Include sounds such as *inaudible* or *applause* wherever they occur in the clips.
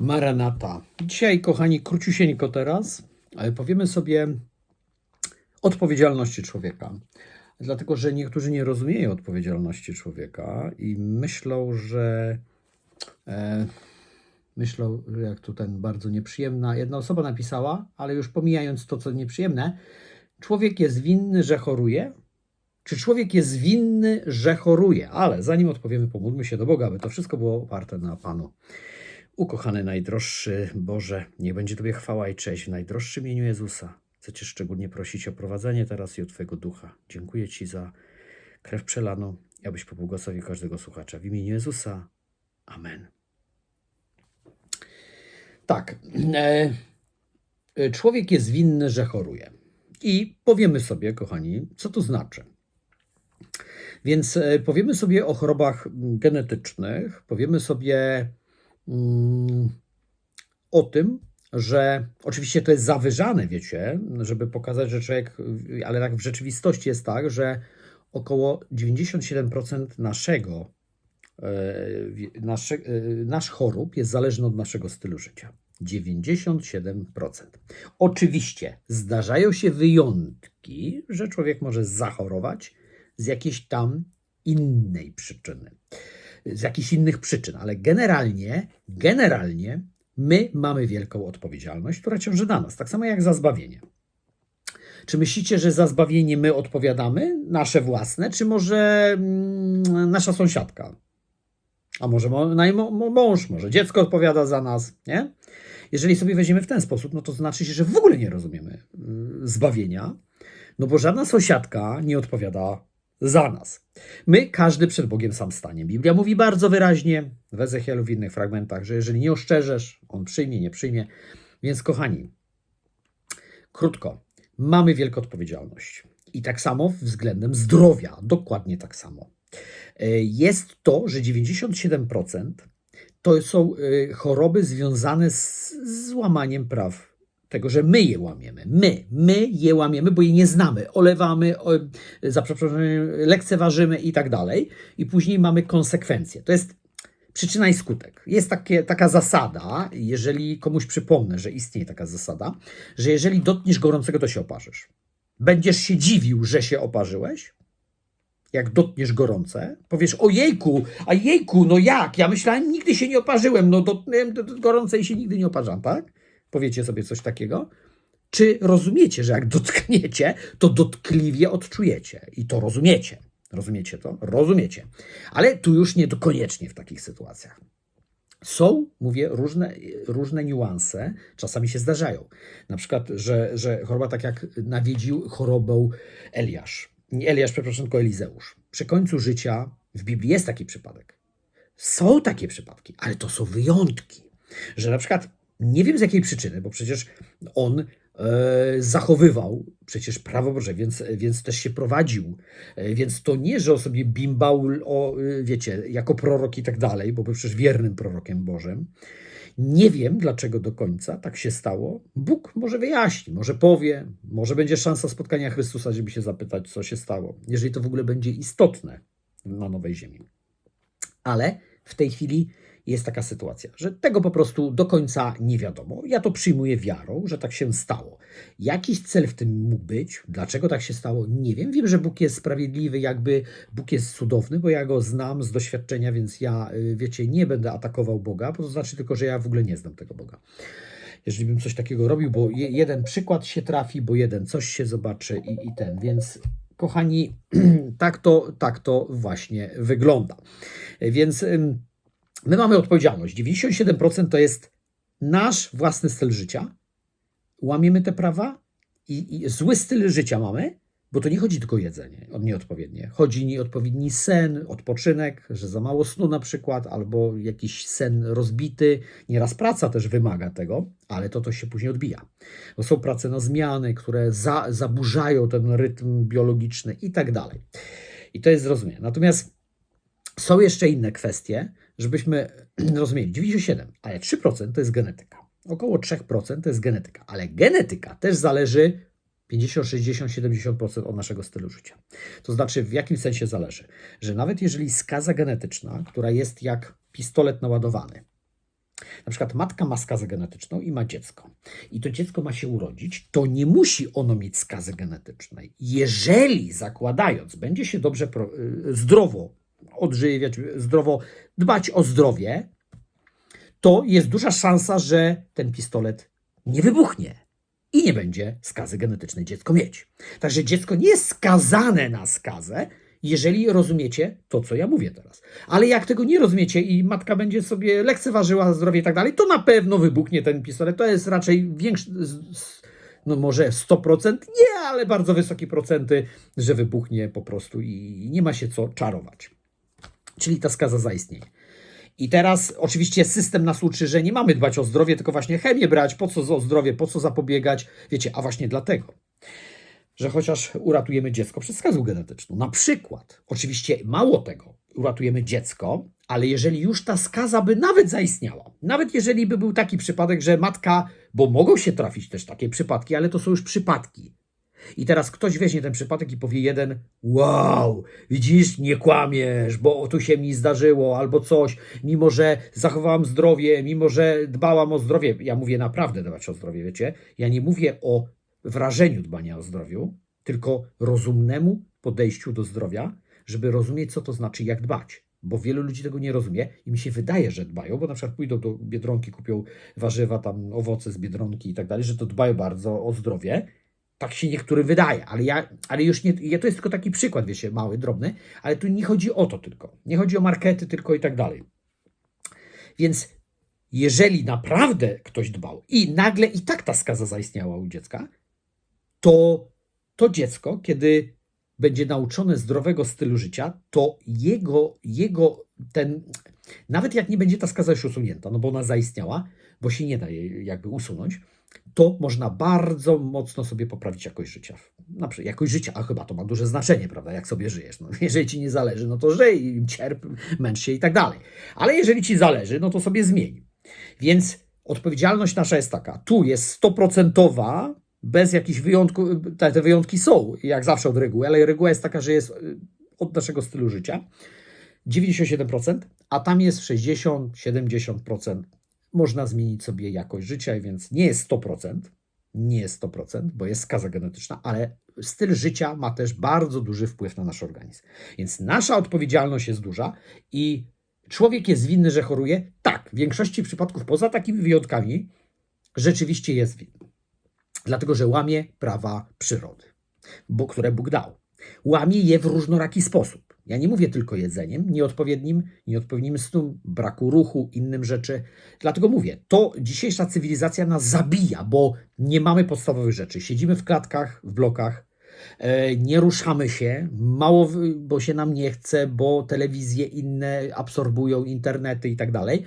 Maranata. Dzisiaj, kochani, króciusieńko teraz, powiemy sobie odpowiedzialności człowieka. Dlatego, że niektórzy nie rozumieją odpowiedzialności człowieka i myślą, że e, myślą, jak tu ten bardzo nieprzyjemna jedna osoba napisała, ale już pomijając to, co nieprzyjemne, człowiek jest winny, że choruje, czy człowiek jest winny, że choruje? Ale zanim odpowiemy, pomódlmy się do Boga, aby to wszystko było oparte na Panu. Ukochany najdroższy Boże, niech będzie Tobie chwała i cześć w najdroższym imieniu Jezusa. Chcę Cię szczególnie prosić o prowadzenie teraz i o Twojego ducha. Dziękuję Ci za krew przelaną abyś pobłogosławił każdego słuchacza. W imieniu Jezusa. Amen. Tak. E, e, człowiek jest winny, że choruje. I powiemy sobie, kochani, co to znaczy. Więc e, powiemy sobie o chorobach genetycznych, powiemy sobie o tym, że oczywiście to jest zawyżane, wiecie, żeby pokazać, że człowiek, ale tak w rzeczywistości jest tak, że około 97% naszego, e, nasze, e, nasz chorób jest zależny od naszego stylu życia. 97%. Oczywiście zdarzają się wyjątki, że człowiek może zachorować z jakiejś tam innej przyczyny, z jakichś innych przyczyn, ale generalnie, generalnie my mamy wielką odpowiedzialność, która ciąży na nas, tak samo jak za zbawienie. Czy myślicie, że za zbawienie my odpowiadamy, nasze własne, czy może mm, nasza sąsiadka? A może mąż, może dziecko odpowiada za nas, nie? Jeżeli sobie weźmiemy w ten sposób, no to znaczy się, że w ogóle nie rozumiemy y, zbawienia, no bo żadna sąsiadka nie odpowiada za nas. My, każdy przed Bogiem sam stanie. Biblia mówi bardzo wyraźnie w Ezechielu, w innych fragmentach, że jeżeli nie oszczerzesz, On przyjmie, nie przyjmie. Więc kochani, krótko, mamy wielką odpowiedzialność. I tak samo względem zdrowia, dokładnie tak samo. E, Jest to, że 97% to są e, choroby związane z z łamaniem praw tego, że my je łamiemy. My, my je łamiemy, bo je nie znamy. Olewamy, o, za przeproszeniem, lekceważymy i tak dalej. I później mamy konsekwencje. To jest przyczyna i skutek. Jest takie, taka zasada, jeżeli komuś przypomnę, że istnieje taka zasada, że jeżeli dotkniesz gorącego, to się oparzysz. Będziesz się dziwił, że się oparzyłeś, jak dotkniesz gorące, powiesz, ojejku, a jejku, no jak? Ja myślałem, nigdy się nie oparzyłem, no dotknąłem do- do gorące i się nigdy nie oparzam, tak? Powiecie sobie coś takiego? Czy rozumiecie, że jak *laughs* dotkniecie, to dotkliwie odczujecie i to rozumiecie? Rozumiecie to? Rozumiecie. Ale tu już nie koniecznie w takich sytuacjach. Są, mówię, różne, różne niuanse, czasami się zdarzają. Na przykład, że, że choroba tak jak nawiedził chorobę Eliasz. Eliasz, przepraszam, tylko Elizeusz. Przy końcu życia w Biblii jest taki przypadek. Są takie przypadki, ale to są wyjątki. Że na przykład nie wiem z jakiej przyczyny, bo przecież on e, zachowywał przecież prawo Boże, więc, więc też się prowadził. E, więc to nie, że on sobie bimbał, o, e, wiecie, jako prorok i tak dalej, bo był przecież wiernym prorokiem Bożym. Nie wiem, dlaczego do końca tak się stało. Bóg może wyjaśni, może powie, może będzie szansa spotkania Chrystusa, żeby się zapytać, co się stało, jeżeli to w ogóle będzie istotne na nowej ziemi. Ale w tej chwili jest taka sytuacja, że tego po prostu do końca nie wiadomo. Ja to przyjmuję wiarą, że tak się stało. Jakiś cel w tym mógł być, dlaczego tak się stało, nie wiem. Wiem, że Bóg jest sprawiedliwy, jakby Bóg jest cudowny, bo ja go znam z doświadczenia, więc ja, y, wiecie, nie będę atakował Boga, bo to znaczy tylko, że ja w ogóle nie znam tego Boga. Jeżeli bym coś takiego robił, bo je, jeden przykład się trafi, bo jeden coś się zobaczy i, i ten, więc kochani, *clears throat* tak to, tak to właśnie wygląda. Więc my mamy odpowiedzialność. 97% to jest nasz własny styl życia. Łamiemy te prawa i, i zły styl życia mamy, bo to nie chodzi tylko o jedzenie nieodpowiednie. Chodzi nieodpowiedni sen, odpoczynek, że za mało snu na przykład, albo jakiś sen rozbity. Nieraz praca też wymaga tego, ale to to się później odbija. Bo są prace na zmiany, które za, zaburzają ten rytm biologiczny i tak dalej. I to jest zrozumiałe. Natomiast są jeszcze inne kwestie, żebyśmy *clears throat* rozumieli. 97, ale 3% to jest genetyka. Około 3% to jest genetyka, ale genetyka też zależy 50, 60, 70% od naszego stylu życia. To znaczy, w jakim sensie zależy? Że nawet jeżeli skaza genetyczna, która jest jak pistolet naładowany, na przykład matka ma skazę genetyczną i ma dziecko, i to dziecko ma się urodzić, to nie musi ono mieć skazy genetycznej. Jeżeli zakładając, będzie się dobrze, y, zdrowo odżywiać, zdrowo dbać o zdrowie, to jest duża szansa, że ten pistolet nie wybuchnie i nie będzie skazy genetycznej dziecko mieć. Także dziecko nie jest skazane na skazę, jeżeli rozumiecie to, co ja mówię teraz. Ale jak tego nie rozumiecie i matka będzie sobie lekceważyła zdrowie i tak dalej, to na pewno wybuchnie ten pistolet. To jest raczej większy, no może 100%, nie, ale bardzo wysokie procenty, że wybuchnie po prostu i nie ma się co czarować. Czyli ta skaza zaistnieje. I teraz oczywiście system nas uczy, że nie mamy dbać o zdrowie, tylko właśnie chemię brać, po co o zdrowie, po co zapobiegać. Wiecie, a właśnie dlatego, że chociaż uratujemy dziecko przed skazą genetyczną. Na przykład, oczywiście mało tego, uratujemy dziecko, ale jeżeli już ta skaza by nawet zaistniała, nawet jeżeli by był taki przypadek, że matka, bo mogą się trafić też takie przypadki, ale to są już przypadki. I teraz ktoś weźmie ten przypadek i powie jeden, wow, widzisz, nie kłamiesz, bo tu się mi zdarzyło, albo coś, mimo że zachowałam zdrowie, mimo że dbałam o zdrowie. Ja mówię naprawdę dbać o zdrowie, wiecie? Ja nie mówię o wrażeniu dbania o zdrowiu, tylko rozumnemu podejściu do zdrowia, żeby rozumieć, co to znaczy, jak dbać. Bo wielu ludzi tego nie rozumie i mi się wydaje, że dbają, bo na przykład pójdą do biedronki, kupią warzywa, tam owoce z biedronki i tak dalej, że to dbają bardzo o zdrowie. Tak się niektórym wydaje, ale ja, ale już nie, ja to jest tylko taki przykład, wiecie, mały, drobny, ale tu nie chodzi o to tylko. Nie chodzi o markety tylko i tak dalej. Więc jeżeli naprawdę ktoś dbał i nagle i tak ta skaza zaistniała u dziecka, to to dziecko, kiedy będzie nauczone zdrowego stylu życia, to jego, jego ten, nawet jak nie będzie ta skaza już usunięta, no bo ona zaistniała, bo się nie da jej jakby usunąć, to można bardzo mocno sobie poprawić jakość życia. Na przykład jakość życia, a chyba to ma duże znaczenie, prawda, jak sobie żyjesz. No, *laughs* jeżeli ci nie zależy, no to żyj, cierp, męcz się i tak dalej. Ale jeżeli ci zależy, no to sobie zmień. Więc odpowiedzialność nasza jest taka, tu jest stoprocentowa, bez jakichś wyjątków, te, te wyjątki są, jak zawsze od reguły, ale reguła jest taka, że jest y, od naszego stylu życia 97%, a tam jest 60-70%. Można zmienić sobie jakość życia, więc nie jest 100%, nie jest 100%, bo jest skaza genetyczna, ale styl życia ma też bardzo duży wpływ na nasz organizm. Więc nasza odpowiedzialność jest duża i człowiek jest winny, że choruje? Tak, w większości przypadków, poza takimi wyjątkami, rzeczywiście jest winny. Dlatego, że łamie prawa przyrody, bo, które Bóg dał. Łamie je w różnoraki sposób. Ja nie mówię tylko jedzeniem, nieodpowiednim, nieodpowiednim snu, braku ruchu, innym rzeczy. Dlatego mówię, to dzisiejsza cywilizacja nas zabija, bo nie mamy podstawowych rzeczy. Siedzimy w klatkach, w blokach, e, nie ruszamy się, mało, bo się nam nie chce, bo telewizje inne absorbują internety i tak dalej.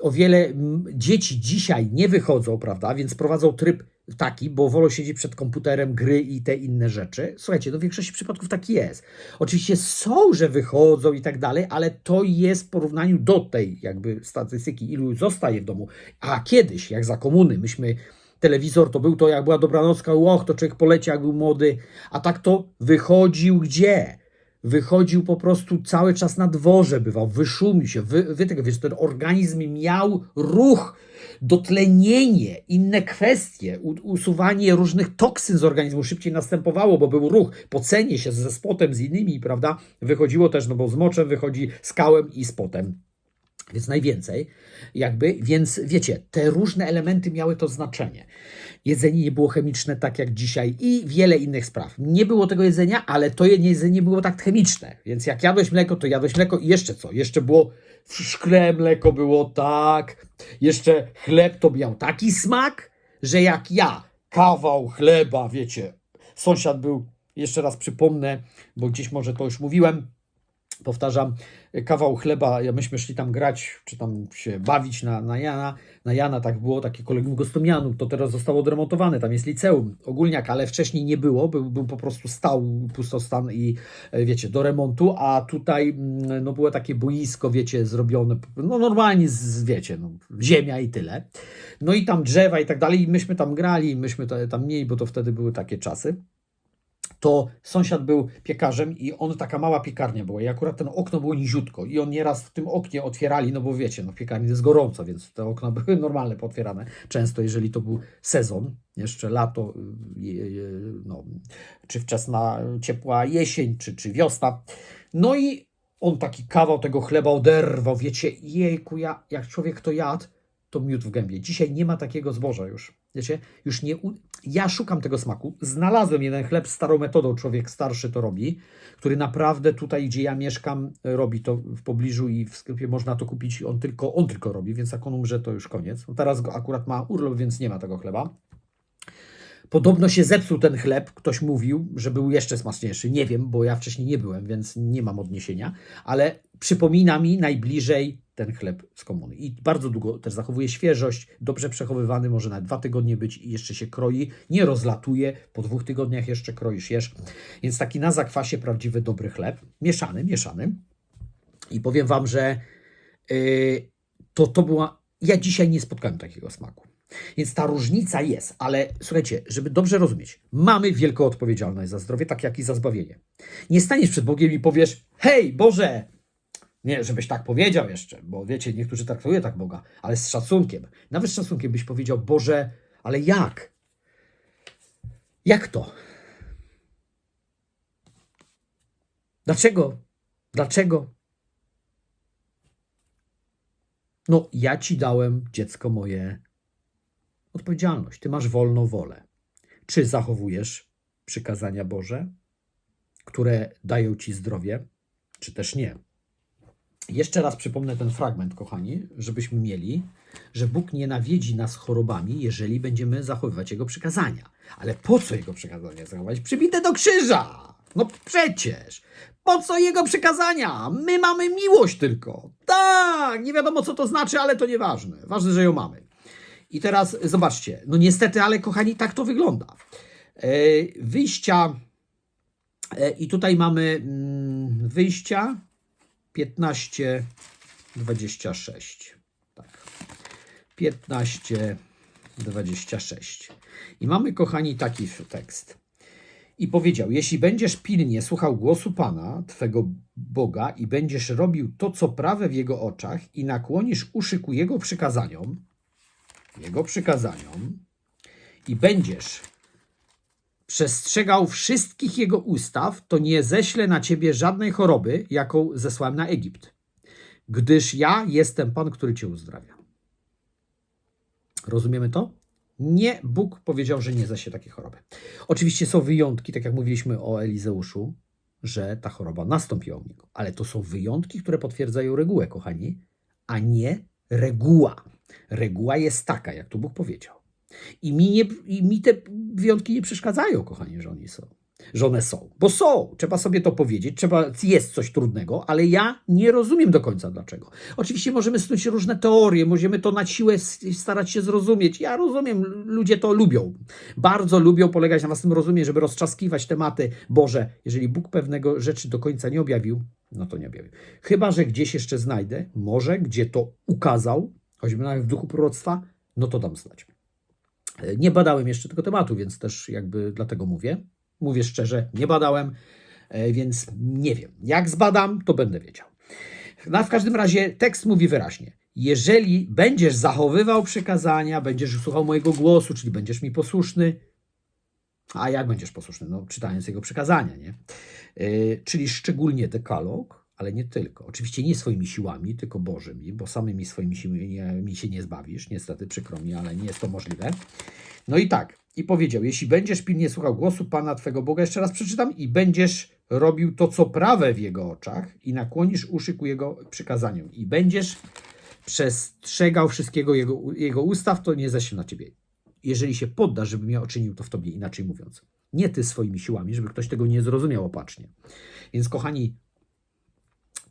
O wiele dzieci dzisiaj nie wychodzą, prawda, więc prowadzą tryb taki, bo wolą siedzieć przed komputerem, gry i te inne rzeczy. Słuchajcie, no w większości przypadków tak jest. Oczywiście są, że wychodzą i tak dalej, ale to jest w porównaniu do tej jakby statystyki, ilu zostaje w domu. A kiedyś, jak za komuny, myśmy telewizor to był to, jak była dobranocka, och, to człowiek poleciał, jak był młody, a tak to wychodził gdzie? Wychodził po prostu cały czas na dworze, bywał, wyszumił się, wy, wy wiesz, ten organizm miał ruch, dotlenienie, inne kwestie, usuwanie różnych toksyn z organizmu szybciej następowało, bo był ruch, pocenie się ze spotem, z innymi, prawda? Wychodziło też, no bo z moczem wychodzi, z kałem i z potem. Więc najwięcej, jakby, więc wiecie, te różne elementy miały to znaczenie. Jedzenie nie było chemiczne tak jak dzisiaj i wiele innych spraw. Nie było tego jedzenia, ale to jedzenie było tak chemiczne. Więc jak jadłeś mleko, to jadłeś mleko i jeszcze co? Jeszcze było w szkle mleko było tak. Jeszcze chleb to miał taki smak, że jak ja kawał chleba, wiecie, sąsiad był, jeszcze raz przypomnę, bo gdzieś może to już mówiłem, powtarzam, kawał chleba, myśmy szli tam grać, czy tam się bawić na, na Jana, na Jana, tak było, takie kolegium Gostomianów, to teraz zostało odremontowane, tam jest liceum, ogólniak, ale wcześniej nie było, był, był po prostu stał pustostan i e, wiecie, do remontu, a tutaj mm, no było takie boisko, wiecie, zrobione, no normalnie, z, wiecie, no, ziemia i tyle. No i tam drzewa i tak dalej i myśmy tam grali, myśmy tam mieli, bo to wtedy były takie czasy. To sąsiad był piekarzem i on taka mała piekarnia była i akurat ten okno było niziutko i on nieraz w tym oknie otwierali, no bo wiecie, no w piekarni jest gorąco, więc te okna *laughs* były normalne pootwierane. Często, jeżeli to był sezon, jeszcze lato, y, y, no, czy wczesna ciepła jesień, czy, czy wiosna. No i on taki kawał tego chleba oderwał, wiecie, jejku, ja, jak człowiek to jadł, to miód w gębie. Dzisiaj nie ma takiego zboża już. Wiecie, już nie. Ja szukam tego smaku. Znalazłem jeden chleb starą metodą, człowiek starszy to robi, który naprawdę tutaj, gdzie ja mieszkam, robi to w pobliżu i w sklepie można to kupić. On tylko, on tylko robi, więc jak on umrze, to już koniec. Teraz go akurat ma urlop, więc nie ma tego chleba. Podobno się zepsuł ten chleb. Ktoś mówił, że był jeszcze smaczniejszy. Nie wiem, bo ja wcześniej nie byłem, więc nie mam odniesienia, ale przypomina mi najbliżej ten chleb z komuny. I bardzo długo też zachowuje świeżość, dobrze przechowywany, może nawet dwa tygodnie być i jeszcze się kroi, nie rozlatuje. Po dwóch tygodniach jeszcze kroisz, jesz. Więc taki na zakwasie prawdziwy dobry chleb, mieszany, mieszany. I powiem Wam, że yy, to, to była. Ja dzisiaj nie spotkałem takiego smaku. Więc ta różnica jest, ale słuchajcie, żeby dobrze rozumieć, mamy wielką odpowiedzialność za zdrowie, tak jak i za zbawienie. Nie staniesz przed Bogiem i powiesz: Hej, Boże! Nie, żebyś tak powiedział jeszcze, bo wiecie, niektórzy traktują tak Boga, ale z szacunkiem. Nawet z szacunkiem byś powiedział: Boże, ale jak? Jak to? Dlaczego? Dlaczego? No, ja ci dałem, dziecko moje, odpowiedzialność. Ty masz wolną wolę. Czy zachowujesz przykazania Boże, które dają ci zdrowie, czy też nie? Jeszcze raz przypomnę ten fragment, kochani, żebyśmy mieli, że Bóg nie nawiedzi nas chorobami, jeżeli będziemy zachowywać Jego przykazania. Ale po co Jego przykazania zachować? Przybite do krzyża! No przecież! Po co Jego przykazania? My mamy miłość tylko. Tak, nie wiadomo co to znaczy, ale to nieważne. Ważne, że ją mamy. I teraz zobaczcie, no niestety, ale kochani, tak to wygląda. E, Wyjścia, e, i tutaj mamy mm, wyjścia 15, 26. Tak. 15, 26. I mamy, kochani, taki tekst. I powiedział: Jeśli będziesz pilnie słuchał głosu Pana, Twego Boga, i będziesz robił to, co prawe w Jego oczach, i nakłonisz uszy ku Jego przykazaniom, Jego przykazaniom, i będziesz przestrzegał wszystkich Jego ustaw, to nie ześlę na Ciebie żadnej choroby, jaką zesłałem na Egipt, gdyż ja jestem Pan, który Cię uzdrawia. Rozumiemy to? Nie, Bóg powiedział, że nie zesie takiej choroby. Oczywiście są wyjątki, tak jak mówiliśmy o Elizeuszu, że ta choroba nastąpiła u niego, ale to są wyjątki, które potwierdzają regułę, kochani, a nie reguła. Reguła jest taka, jak tu Bóg powiedział. I mi, nie, I mi te wyjątki nie przeszkadzają, kochani, że oni są. Że one są. Bo są. Trzeba sobie to powiedzieć. Trzeba, jest coś trudnego, ale ja nie rozumiem do końca dlaczego. Oczywiście możemy snuć różne teorie, możemy to na siłę starać się zrozumieć. Ja rozumiem, ludzie to lubią. Bardzo lubią polegać na własnym rozumie, żeby roztrzaskiwać tematy. Boże, jeżeli Bóg pewnego rzeczy do końca nie objawił, no to nie objawił. Chyba, że gdzieś jeszcze znajdę, może gdzie to ukazał, choćby nawet w duchu proroctwa, no to dam znać. E, Nie badałem jeszcze tego tematu, więc też jakby dlatego mówię. Mówię szczerze, nie badałem, e, więc nie wiem. Jak zbadam, to będę wiedział. No, w każdym razie tekst mówi wyraźnie. Jeżeli będziesz zachowywał przykazania, będziesz słuchał mojego głosu, czyli będziesz mi posłuszny, a jak będziesz posłuszny? No, czytając jego przykazania, nie? Yy, czyli szczególnie dekalog, ale nie tylko. Oczywiście nie swoimi siłami, tylko Bożymi, bo samymi swoimi siłami się nie zbawisz. Niestety, przykro mi, ale nie jest to możliwe. No i tak, i powiedział, jeśli będziesz pilnie słuchał głosu Pana Twego Boga, jeszcze raz przeczytam, i będziesz robił to, co prawe w Jego oczach i nakłonisz uszy ku Jego przykazaniom i będziesz przestrzegał wszystkiego Jego, jego ustaw, to nie ześlę na Ciebie. Jeżeli się poddasz, żebym ja uczynił to w Tobie, inaczej mówiąc. Nie Ty swoimi siłami, żeby ktoś tego nie zrozumiał opacznie. Więc kochani,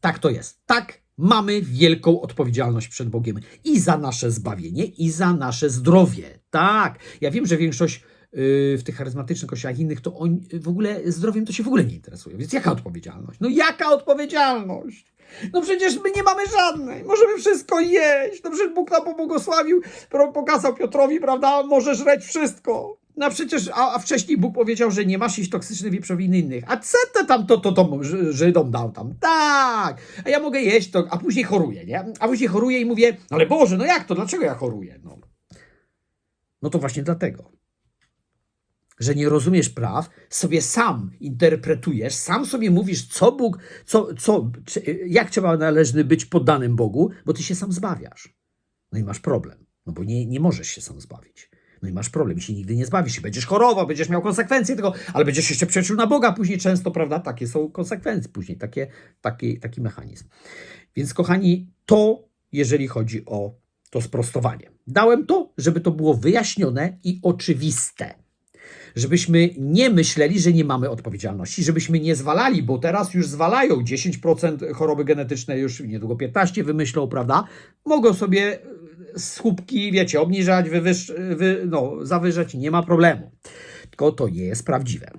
tak to jest. Tak, mamy wielką odpowiedzialność przed Bogiem i za nasze zbawienie, i za nasze zdrowie. Tak, ja wiem, że większość yy, w tych charyzmatycznych kościołach innych to oni w ogóle zdrowiem to się w ogóle nie interesuje. Więc jaka odpowiedzialność? No jaka odpowiedzialność? No przecież my nie mamy żadnej. Możemy wszystko jeść. No przecież Bóg nam pobłogosławił, pokazał Piotrowi, prawda? Może żreć wszystko. No przecież, a, a wcześniej Bóg powiedział, że nie masz iść toksycznych wieprzowiny innych. A co to tam to, to, to Ży- Żydom dał tam? Tak! A ja mogę jeść to, a później choruję, nie? A później choruję i mówię, ale Boże, no jak to? Dlaczego ja choruję? No, no to właśnie dlatego że nie rozumiesz praw, sobie sam interpretujesz, sam sobie mówisz, co Bóg, co, co, jak trzeba należny być poddanym Bogu, bo ty się sam zbawiasz. No i masz problem, no bo nie, nie możesz się sam zbawić. No i masz problem, się nigdy nie zbawisz będziesz chorował, będziesz miał konsekwencje tego, ale będziesz jeszcze przeczył na Boga później często, prawda? Takie są konsekwencje później, takie, taki, taki mechanizm. Więc kochani, to jeżeli chodzi o to sprostowanie. Dałem to, żeby to było wyjaśnione i oczywiste żebyśmy nie myśleli, że nie mamy odpowiedzialności, żebyśmy nie zwalali, bo teraz już zwalają 10% choroby genetyczne, już niedługo 15 wymyślą, prawda? Mogą sobie słupki, wiecie, obniżać, wywyż, wy, no, zawyżać, nie ma problemu. Tylko to nie jest prawdziwe.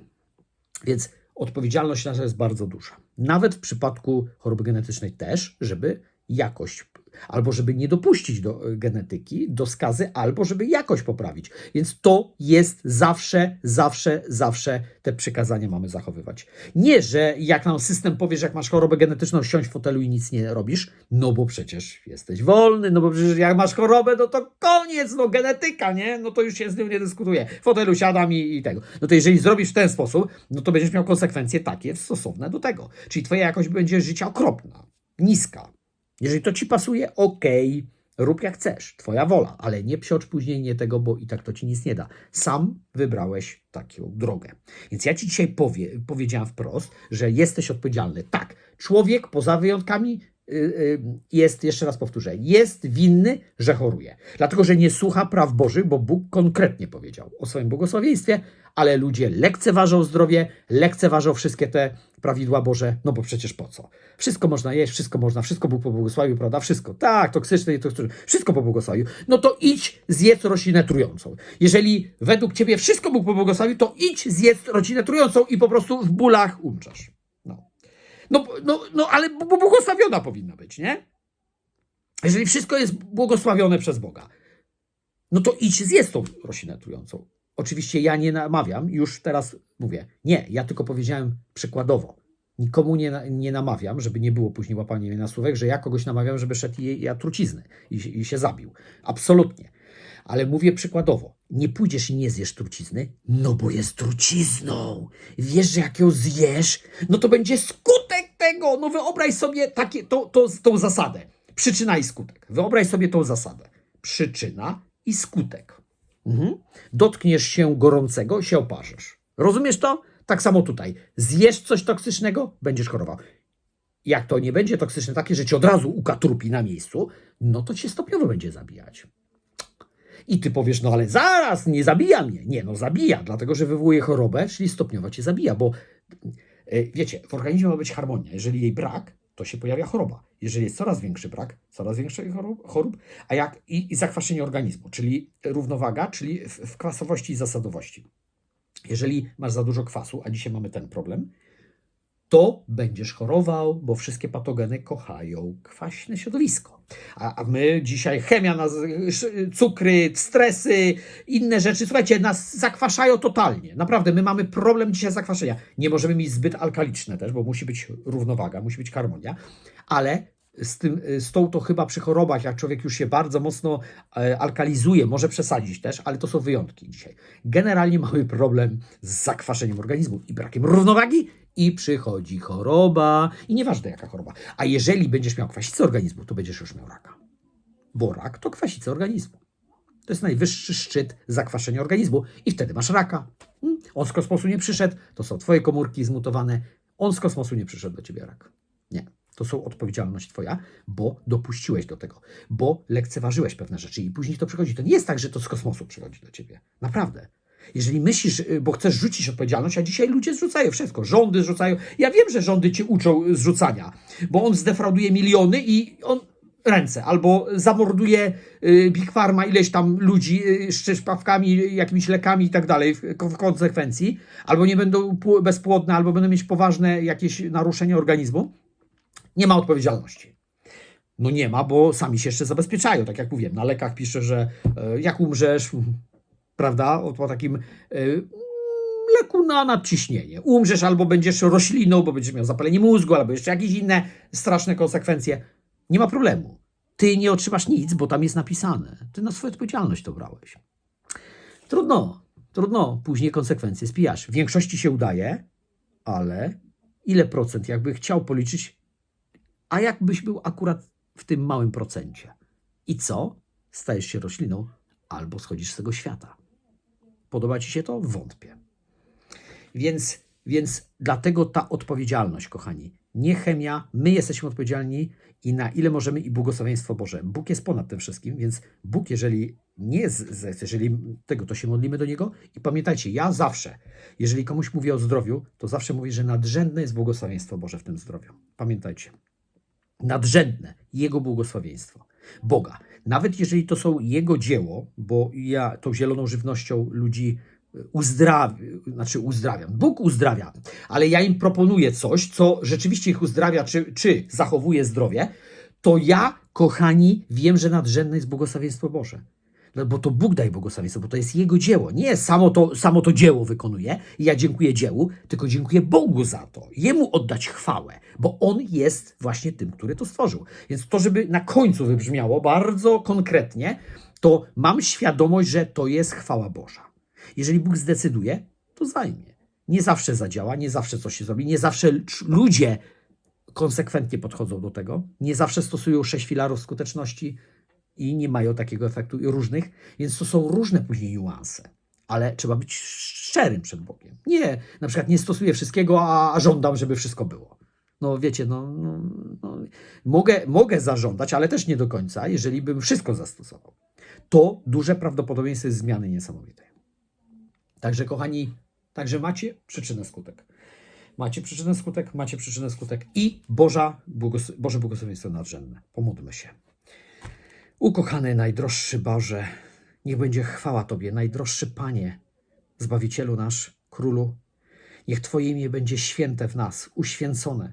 Więc odpowiedzialność nasza jest bardzo duża. Nawet w przypadku choroby genetycznej też, żeby jakość, albo żeby nie dopuścić do e, genetyki, do skazy, albo żeby jakość poprawić. Więc to jest zawsze, zawsze, zawsze te przykazania mamy zachowywać. Nie, że jak nam system powie, że jak masz chorobę genetyczną, siądź w fotelu i nic nie robisz, no bo przecież jesteś wolny, no bo przecież jak masz chorobę, no to koniec, no genetyka, nie? No to już się z nią nie dyskutuje. W fotelu siadam i, i tego. No to jeżeli zrobisz w ten sposób, no to będziesz miał konsekwencje takie stosowne do tego. Czyli twoja jakość będzie życia okropna, niska. Jeżeli to ci pasuje, okej, rób jak chcesz, twoja wola, ale nie psiocz później nie tego, bo i tak to ci nic nie da. Sam wybrałeś taką drogę. Więc ja ci dzisiaj powie, powiedziałam wprost, że jesteś odpowiedzialny. Tak, człowiek poza wyjątkami jest, jeszcze raz powtórzę, jest winny, że choruje. Dlatego, że nie słucha praw Bożych, bo Bóg konkretnie powiedział o swoim błogosławieństwie, ale ludzie lekceważą zdrowie, lekceważą wszystkie te prawidła Boże, no bo przecież po co? Wszystko można jeść, wszystko można, wszystko Bóg pobłogosławił, prawda? Wszystko. Tak, toksyczne i toksyczne, wszystko pobłogosławił. No to idź, zjedz roślinę trującą. Jeżeli według Ciebie wszystko Bóg pobłogosławił, to idź, zjedz roślinę trującą i po prostu w bólach umrzasz. No, no, no, ale błogosławiona powinna być, nie? Jeżeli wszystko jest błogosławione przez Boga, no to idź, zjedz tą roślinę trującą. Oczywiście ja nie namawiam, już teraz mówię, nie, ja tylko powiedziałem przykładowo. Nikomu nie, nie namawiam, żeby nie było później łapania mnie na słówek, że ja kogoś namawiam, żeby szedł i ja trucizny i, i się zabił. Absolutnie. Ale mówię przykładowo. Nie pójdziesz i nie zjesz trucizny, no bo jest trucizną. Wiesz, że jak ją zjesz, no to będzie skutek tego. No wyobraź sobie takie, to, to, tą zasadę. Przyczyna i skutek. Wyobraź sobie tą zasadę. Przyczyna i skutek. Mhm. Dotkniesz się gorącego, się oparzesz. Rozumiesz to? Tak samo tutaj. Zjesz coś toksycznego, będziesz chorował. Jak to nie będzie toksyczne takie, że cię od razu ukatrupi na miejscu, no to cię stopniowo będzie zabijać. I ty powiesz, no ale zaraz, nie zabija mnie. Nie, no zabija, dlatego że wywołuje chorobę, czyli stopniowo cię zabija, bo wiecie, w organizmie ma być harmonia. Jeżeli jej brak, to się pojawia choroba. Jeżeli jest coraz większy brak, coraz większy chorób, chorób, a jak i, i zakwaszenie organizmu, czyli równowaga, czyli w, w kwasowości i zasadowości. Jeżeli masz za dużo kwasu, a dzisiaj mamy ten problem, to będziesz chorował, bo wszystkie patogeny kochają kwaśne środowisko. A, a my dzisiaj chemia, nas, cukry, stresy, inne rzeczy, słuchajcie, nas zakwaszają totalnie. Naprawdę, my mamy problem dzisiaj zakwaszenia. Nie możemy mieć zbyt alkaliczne też, bo musi być równowaga, musi być harmonia, ale z, tym, z tą to chyba przy chorobach, jak człowiek już się bardzo mocno e, alkalizuje, może przesadzić też, ale to są wyjątki dzisiaj. Generalnie *laughs* mamy problem z zakwaszeniem organizmu i brakiem równowagi i przychodzi choroba. I nieważne jaka choroba. A jeżeli będziesz miał kwasicę organizmu, to będziesz już miał raka. Bo rak to kwasica organizmu. To jest najwyższy szczyt zakwaszenia organizmu i wtedy masz raka. Hmm? On z kosmosu nie przyszedł, to są twoje komórki zmutowane. On z kosmosu nie przyszedł do ciebie rak. Nie. To są odpowiedzialność twoja, bo dopuściłeś do tego, bo lekceważyłeś pewne rzeczy i później to przychodzi. To nie jest tak, że to z kosmosu przychodzi do ciebie. Naprawdę. Jeżeli myślisz, y, bo chcesz rzucić odpowiedzialność, a dzisiaj ludzie zrzucają wszystko, rządy zrzucają. Ja wiem, że rządy cię uczą zrzucania, bo on zdefrauduje miliony i on ręce, albo zamorduje y, Big Pharma ileś tam ludzi y, szczepawkami, jakimiś lekami i tak dalej w, konsekwencji, albo nie będą pł- bezpłodne, albo będą mieć poważne jakieś naruszenie organizmu. Nie ma odpowiedzialności. No nie ma, bo sami się jeszcze zabezpieczają. Tak jak mówiłem, na lekach pisze, że e, jak umrzesz, prawda? O, po takim y, leku na nadciśnienie. Umrzesz albo będziesz rośliną, bo będziesz miał zapalenie mózgu, albo jeszcze jakieś inne straszne konsekwencje. Nie ma problemu. Ty nie otrzymasz nic, bo tam jest napisane. Ty na swoją odpowiedzialność to brałeś. Trudno, trudno. Później konsekwencje spijasz. W większości się udaje, ale ile procent, jakby chciał policzyć, a jakbyś był akurat w tym małym procencie? I co? Stajesz się rośliną albo schodzisz z tego świata. Podoba ci się to? Wątpię. Więc, więc dlatego ta odpowiedzialność, kochani. Nie chemia, my jesteśmy odpowiedzialni i na ile możemy i błogosławieństwo Boże. Bóg jest ponad tym wszystkim, więc Bóg, jeżeli nie zechce, jeżeli tego, to się modlimy do Niego i pamiętajcie, ja zawsze, jeżeli komuś mówię o zdrowiu, to zawsze mówię, że nadrzędne jest błogosławieństwo Boże w tym zdrowiu. Pamiętajcie. Nadrzędne Jego błogosławieństwo. Boga. Nawet jeżeli to są Jego dzieło, bo ja tą zieloną żywnością ludzi uzdrawiam, znaczy uzdrawiam. Bóg uzdrawia, ale ja im proponuję coś, co rzeczywiście ich uzdrawia, czy, czy zachowuje zdrowie, to ja, kochani, wiem, że nadrzędne jest błogosławieństwo Boże. No, bo to Bóg daje błogosławieństwo, bo to jest Jego dzieło. Nie samo to, samo to dzieło wykonuje i ja dziękuję dziełu, tylko dziękuję Bogu za to. Jemu oddać chwałę, bo On jest właśnie tym, który to stworzył. Więc to, żeby na końcu wybrzmiało bardzo konkretnie, to mam świadomość, że to jest chwała Boża. Jeżeli Bóg zdecyduje, to zajmie. Nie zawsze zadziała, nie zawsze coś się zrobi, nie zawsze ludzie konsekwentnie podchodzą do tego, nie zawsze stosują sześć filarów skuteczności i nie mają takiego efektu i różnych, więc to są różne później niuanse. Ale trzeba być szczerym przed Bogiem. Nie, na przykład nie stosuję wszystkiego, a, a żądam, żeby wszystko było. No wiecie, no, no, no mogę, mogę zażądać, ale też nie do końca, jeżeli bym wszystko zastosował. To duże prawdopodobieństwo jest zmiany niesamowitej. Także kochani, także macie przyczynę skutek. Macie przyczynę skutek, macie przyczynę skutek i Boża, błogos- Boże błogosławieństwo nadrzędne. Pomódlmy się. Ukochany, najdroższy Boże, niech będzie chwała Tobie, najdroższy Panie, Zbawicielu nasz, Królu. Niech Twoje imię będzie święte w nas, uświęcone.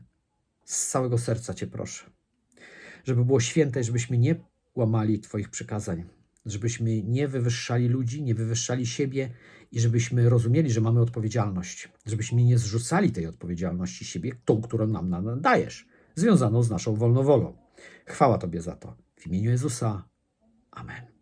Z całego serca Cię proszę. Żeby było święte, żebyśmy nie łamali Twoich przykazań, żebyśmy nie wywyższali ludzi, nie wywyższali siebie i żebyśmy rozumieli, że mamy odpowiedzialność, żebyśmy nie zrzucali tej odpowiedzialności siebie, tą, którą nam nadajesz, związaną z naszą wolnowolą. Chwała Tobie za to. W imieniu Jezusa. Amen.